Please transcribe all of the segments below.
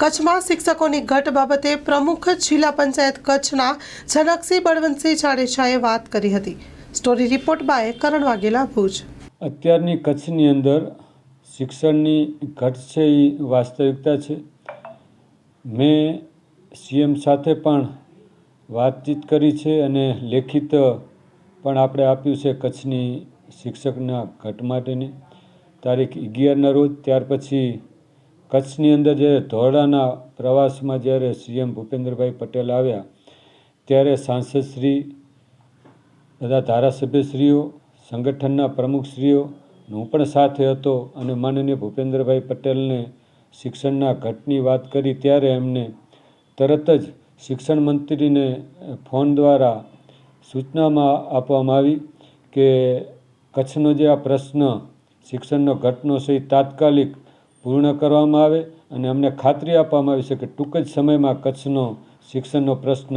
કચ્છમાં શિક્ષકોની ઘટ બાબતે પ્રમુખ જિલ્લા પંચાયત કચ્છના જનકસિંહ બળવંતસિંહ જાડેજાએ વાત કરી હતી. Story report by Karan Vaghela Bhuj. અત્યારની કચ્છની અંદર શિક્ષણની ઘટ છે એ વાસ્તવિકતા છે. મેં સીએમ સાથે પણ વાતચીત કરી છે અને લેખિત પણ આપણે આપ્યું છે કચ્છની શિક્ષકના ઘટ માટેની. તારીખ અગિયારના રોજ, ત્યાર પછી કચ્છની અંદર જ્યારે ધોરડાના પ્રવાસમાં જ્યારે સીએમ ભૂપેન્દ્રભાઈ પટેલ આવ્યા, ત્યારે સાંસદશ્રી બધા ધારાસભ્યશ્રીઓ, સંગઠનના પ્રમુખશ્રીઓ, હું પણ સાથે હતો અને માનનીય ભૂપેન્દ્રભાઈ પટેલને શિક્ષણના ઘટની વાત કરી ત્યારે એમને તરત જ શિક્ષણ મંત્રીને ફોન દ્વારા સૂચનામાં આપવામાં આવી કે કચ્છનો જે આ પ્રશ્ન, શિક્ષણનો ઘટનો છે તાત્કાલિક પૂર્ણ કરવામાં આવે અને અમને ખાતરી આપવામાં આવી છે કે ટૂંક જ સમયમાં કચ્છનો શિક્ષણનો પ્રશ્ન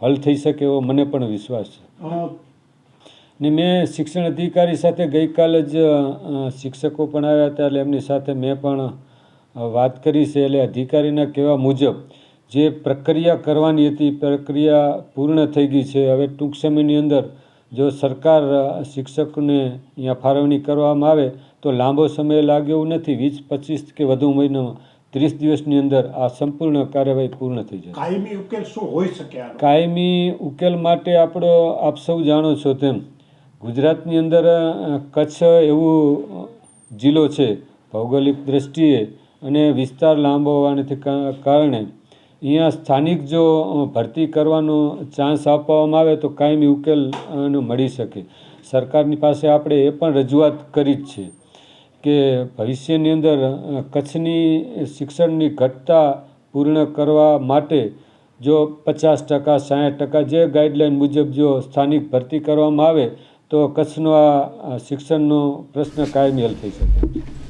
હલ થઈ શકે એવો મને પણ વિશ્વાસ છે. ને મેં શિક્ષણ અધિકારી સાથે ગઈકાલે જ શિક્ષકો પણ આવ્યા હતા એટલે એમની સાથે મેં પણ વાત કરી છે એટલે અધિકારીના કહેવા મુજબ જે પ્રક્રિયા કરવાની હતી પ્રક્રિયા પૂર્ણ થઈ ગઈ છે. હવે ટૂંક સમયની અંદર જો સરકાર શિક્ષકને અહીંયા ફાળવણી કરવામાં આવે તો લાંબો સમય લાગે એવું નથી વીસ પચીસ કે વધુ મહિનામાં ત્રીસ દિવસની અંદર આ સંપૂર્ણ કાર્યવાહી પૂર્ણ થઈ જાય કાયમી ઉકેલ શું હોઈ શકે કાયમી ઉકેલ માટે આપણો આપ સૌ જાણો છો તેમ ગુજરાતની અંદર કચ્છ એવું જિલ્લો છે ભૌગોલિક દ્રષ્ટિએ અને વિસ્તાર લાંબો હોવાને કારણે અહીંયા સ્થાનિક જો ભરતી કરવાનો ચાન્સ આપવામાં આવે તો કાયમી ઉકેલ મળી શકે. સરકારની પાસે આપણે એ પણ રજૂઆત કરી જ છે. કે ભવિષ્યની અંદર કચ્છની શિક્ષણની ઘટતા પૂર્ણ કરવા માટે જો પચાસ ટકા સાઠ ટકા જે ગાઈડલાઈન મુજબ જો સ્થાનિક ભરતી કરવામાં આવે, તો કચ્છનો આ શિક્ષણનો પ્રશ્ન કાયમી હલ થઈ શકે.